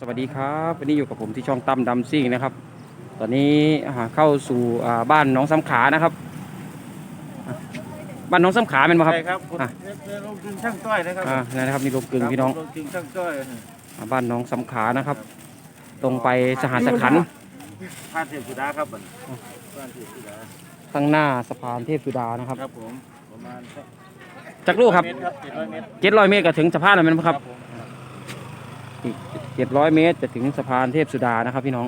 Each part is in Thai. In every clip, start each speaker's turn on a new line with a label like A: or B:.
A: สวัสดีครับวันนี้อยู่กับผมที่ช่องตั้มดำซิ่งนะครับ ตอนนี้อ่าเข้าสู่อ่าบ้านหน้องสำขานะครับอะบ้านหน้องสำขาเป็นไหมครับ
B: ใช่ครับ
A: อะ
B: เนี่ยลงกึงช่างต้อยนะครับ
A: อ่านั่นนะครับนี่ลงกึงพี่น้อง
B: ลงกึงช่างต้อย
A: อ่าบ้านหน้องสำขานะครับ ตรงไปสหสขันธ์
B: ผ่านเทพสุดาครับมันผ่านเทพสุดา
A: ข้างหน้าสะพานเทพสุดานะครับ
B: ครับผมประมาณสัก
A: จากลูกครับ
B: เมตรครับเจ็ดร้อยเมตร
A: เจ็ดร้อยเมตรก็ถึงสะพานแล้วไหมครับ
B: ผม
A: อีก เจ็ดร้อยเมตรจะถึงสะพานเทพสุดานะครับพี่น้อง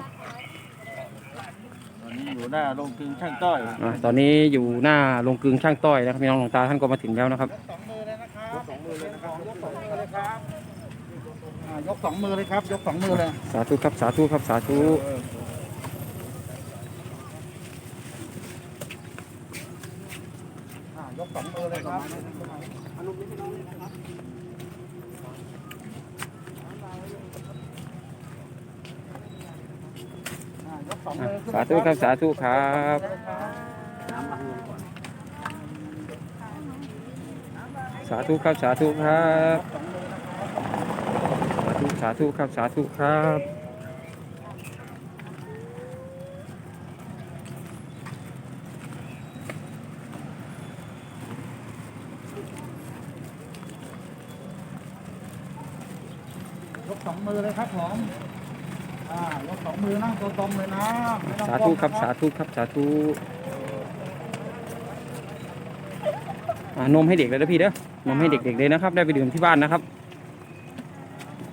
B: ตอนนี้อยู่หน้าลงกึงช่างต้อย
A: อ่าตอนนี้อยู่หน้าลงกึงช่างต้อยนะครับพี่น้องหลวงตาท่านก็มาถึงแล้วนะครับ
B: สองมือเลยนะครับยกสองมือเลยนะครับ
C: อ่ายกสองมือเลยครับ ยกสองมือเลย
A: สาธุครับสาธุครับสาธุ
C: อ่ายกสองมือเลยครับอ่ายก สอง
A: อะ
C: มือขึ้น
A: สาธุครับสาธุครับสาธุครับสาธุครับสาธุสาธุครับสาธุครับ
C: ยกสองมือเลยครับผมอ่า ยกสองมือนั่งตัวตรงเลยนะไม่ต้อง
A: สาธุครับ
C: ก้มนะ
A: สาธุครับ สาธุอ่านมให้เด็กเลยนะพี่เด้อนมให้เด็กๆเลยนะครับ ได้ไปดื่มที่บ้านนะครับ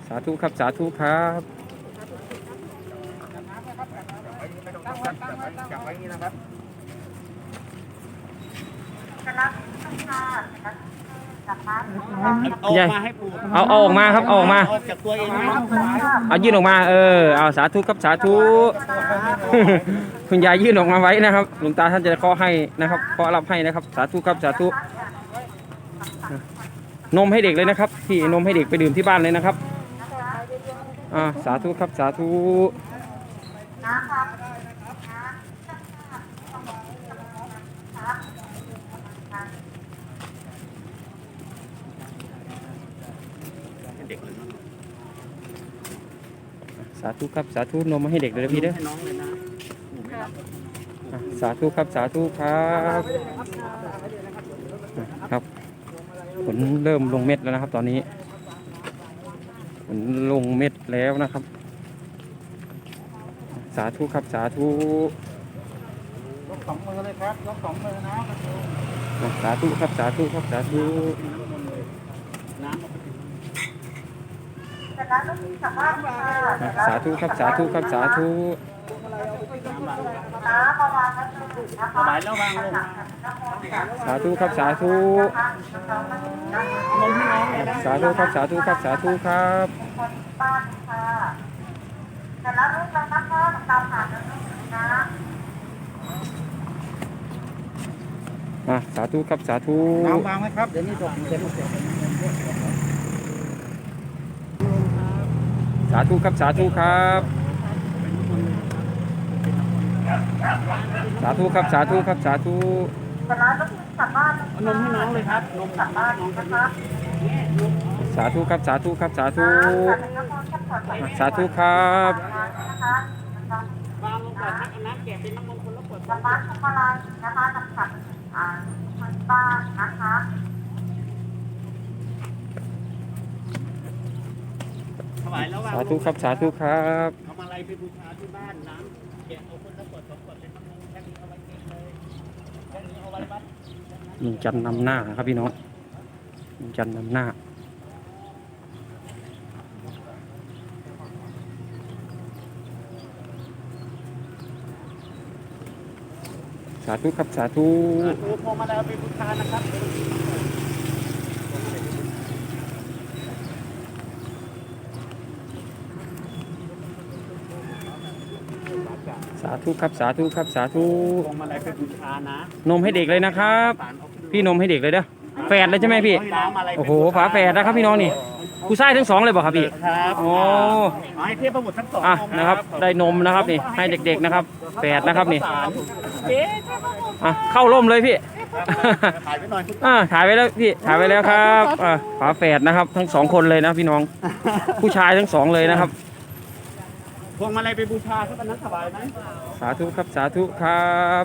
A: สาธุครับ สาธุครับ
B: จับไว้อย่างนี้นะครับ เอาออกมาให้ปู่
A: เอาเอาออกมาครับเอาออกมา
B: ออกจากตัวเองนะครับ
A: เอายื่นออกมาเออเอาสาธุครับสาธุ คุณยายยื่นออกมาไว้นะครับหลวงตาท่านจะเคาะให้นะครับเคาะรับให้นะครับ สาธุครับสาธุ นมให้เด็กเลยนะครับพี่นมให้เด็กไปดื่มที่บ้านเลยนะครับอ่าสาธุครับสาธุาธุครับสาธุนมมาให้เด็กเลยนะพี่เด้อ
B: ให้น้องเลยนะ
A: อะสาธุครับสาธุครับอะครับผลเริ่มลงเม็ดแล้วนะครับ ตอนนี้ผลลงเม็ดแล้วนะครับ สาธุครับสาธุ
C: ยกสองมือเลยครับยกสองมือนะ
A: อะสาธุครับสาธุครับสาธุ
B: น้ำเอาไปถึง
A: อะสาธุครับสาธุครับสาธุ
B: สบายแล้ววางลง
A: สาธุครับสาธุ
B: ลงให้น้องเลยนะ
A: สาธุครับสาธุครับสาธุครับอะสาธุครับสาธุ
C: น้ำวางไหมครับเดี๋ยวนี้จะเดี๋ยว นี้จะ
A: สาธุครับสาธุครับ สาธุครับสาธุครับสาธุ
B: เอานมให้น้องเลยครับ นมให้น้องครับ
A: สาธุครับสาธุครับสาธุ สาธุครับ
B: วางลงก่อนนะเอาน้ำแกะเป็นน้ำมันคนละขวด
D: น้ำช็อกโกแลตนะคะนำกลับอ่าคนบ้านนะคะ
B: ถวายแล้ววาง
A: สาธุครับสาธุครับ
B: เอามาอะไรไปบูชาที่บ้านน้ำแกะเอาคนละขวดสองขวดเป็นน้ำมันแค่นี้เอาไว้เก็บเลยแค่นี้เอาไว้วัด
A: มีจันทร์นำหน้านะครับพี่น้องมีจันทร์นำหน้าสาธุครับสาธุ
B: สาธุพวงมาลัยเอาไปบูชานะครับ
A: ธุครับสาธุครับสาธุ
B: พวงมาลัยไปบูชานะ
A: นมให้เด็กเลยนะครับ พี่นมให้เด็กเลยเด้อแฝดเลยใช่ไหมพี่
B: ให้น้ำอะไรไป
A: โอ้โหฝาแฝดนะครับพี่น้องนี่ผู้ชายทั้งสองเลยบอกครับพี่
B: ครับ
A: โอ้
B: เอาให้เทพประมุตทั้งสอง
A: อะ
B: ง
A: นะครับ ได้นมนะครับนี่ให้เด็กๆนะครับแฝดนะครับนี่
B: เอ๊ะ
A: อะเข้าร่มเลยพี่
B: ถ่ายไว้หน่อย
A: อ่าถ่ายไว้แล้วพี่ถ่ายไว้แล้วครับอ่าฝาแฝดนะครับ ทั้งสองคนเลยนะพี่น้อง ผู้ชายทั้งสองเลยนะครับ
B: พวงมาลัยไปบูชาสักวันนั้นสบายไหม
A: สาธุครับสาธุครับ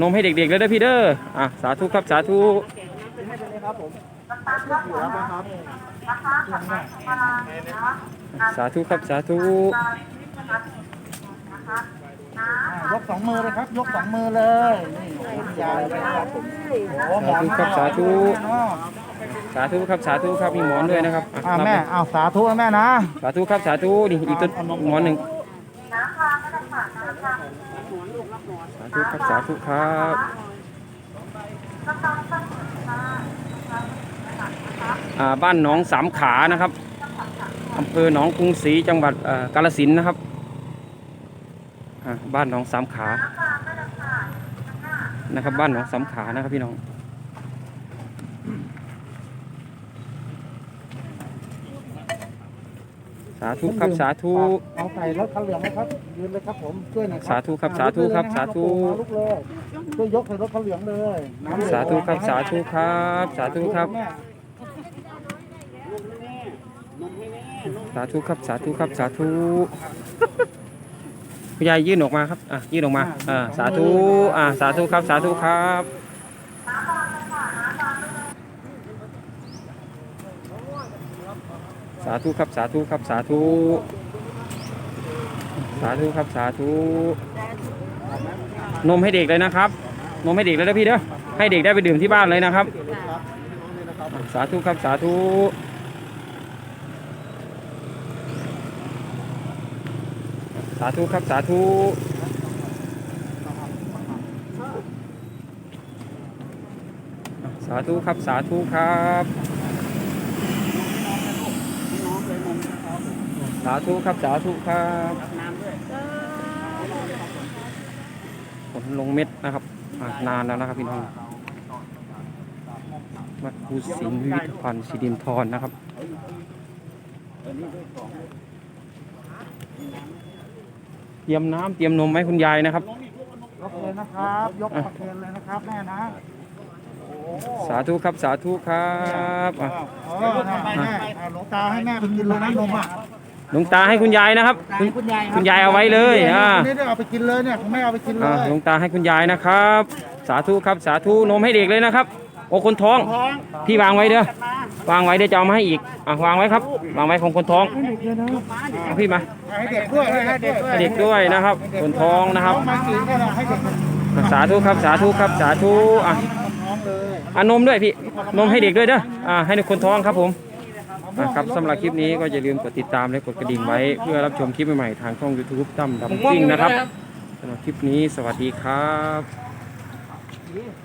A: นมให้เด็กๆเลยเด้อพี่เด้ออะสาธุครับสาธุ
B: ให้ไปเลยครับผม
C: อยู่แล้วนะครับ
D: นะคะกลับมาธรรมดานะคะ
A: สาธุครับสาธุ
D: นะคะน้
C: อ่ายกสองมือเลยครับ ยกสองมือเลยนี่คุณยายเลยครับโอ้โหหมอน
A: สาธุครับสาธุ
C: เนาะ
A: สาธุครับสาธุครับมีหมอนด้วยนะครับอะ
C: อ่า
A: รับ
C: แม่เอาสาธุนะแม่นะ
A: สาธุครับสาธุนี่อีกต้นหมอนหนึ่ง สาธุครับสาธุครับ
D: ต้ค้า
A: บ้านหนองสามขานะครับอำเภอหนองกรุงศรีจังหวัดกาลสินนะครับบ้านหนองสามขา
D: นะ
A: ครับ บ้านหนองสามขานะครับพี่น้อง สาธุครับสาธุ
C: เอาใส่รถคันเหลืองเลยครับยืนเลยครับผมช่วยหน่อย
A: สาธุครับสาธุครับสาธุ
C: ลุกเลยช่วยยกใส่รถคันเหลืองเลยน้ำ
A: สาธุครับสาธุครับสาธุครับ
C: แม่
A: สาธุครับสาธุครับสาธุคุณยายยื่นออกมาครับอะยื่นออกมาอ่าสาธุอ่าสาธุครับสาธุครับ สาธุครับสาธุครับสาธุ สาธุครับสาธุ นมให้เด็กเลยนะครับ นมให้เด็กเลยนะพี่เด้อให้เด็กได้ไปดื่มที่บ้านเลยนะครับ สาธุครับสาธุสาธุครับสาธุสาธุครับสาธุครับ สาธุครับ สาธุครับ
B: น้ำด้วย
A: ฝนลงเม็ดนะครับอะนานแล้วนะครับพี่น้องวัดภูสิงห์วิวิธภัณฑ์สิรินทรนะครับเตรียมน้ำเตรียมนมให้คุณยายนะครับ
C: ยกเลยนะครับ ยกประเคนเลยนะครับแม่นะ
A: สาธุครับสาธุครับอะ
C: เออนะแม่อ่าหลวงตาให้แม่ไปกินเลยนะนมอะ
A: หลวงตาให้คุณยายนะครับ คุณ
C: คุณยาย
A: คุณยายเอาไว้เลยอ่า
C: นี่ได้เอาไปกินเลยเนี่ยคุณแม่เอาไปกินเล
A: อ่ายหลวงตาให้คุณยายนะครับ สาธุครับสาธุนมให้เด็กเลยนะครับ โอ้คนท้อง
B: ท้อง
A: พี่วางไว้เด้อ
B: มาวา
A: งไว้เดี๋ยวจะเอามาให้อีกอะวางไว้ครับ วางไว้ของคนท้องเอาพี่มา
C: ให้เด็กด้วยให้เด็กด้วย
A: ให้เด็กด้วยนะครับ คนท้องนะครับ
C: ท้องมากินก็ได้ให้เด็กมัน
A: สาธุครับสาธุครับสาธุอะ
C: ท้องเลย
A: อะนมด้วยพี่นมให้เด็กด้วยเด้ออ่าให้คนท้องครับผม นะครับสำหรับคลิปนี้ก็อย่าลืมกดติดตามและกดกระดิ่งไว้ เพื่อรับชมคลิปใหม่ๆทางช่อง YouTube ตั้มดำซิ่งนะครับสำหรับคลิปนี้สวัสดีครับ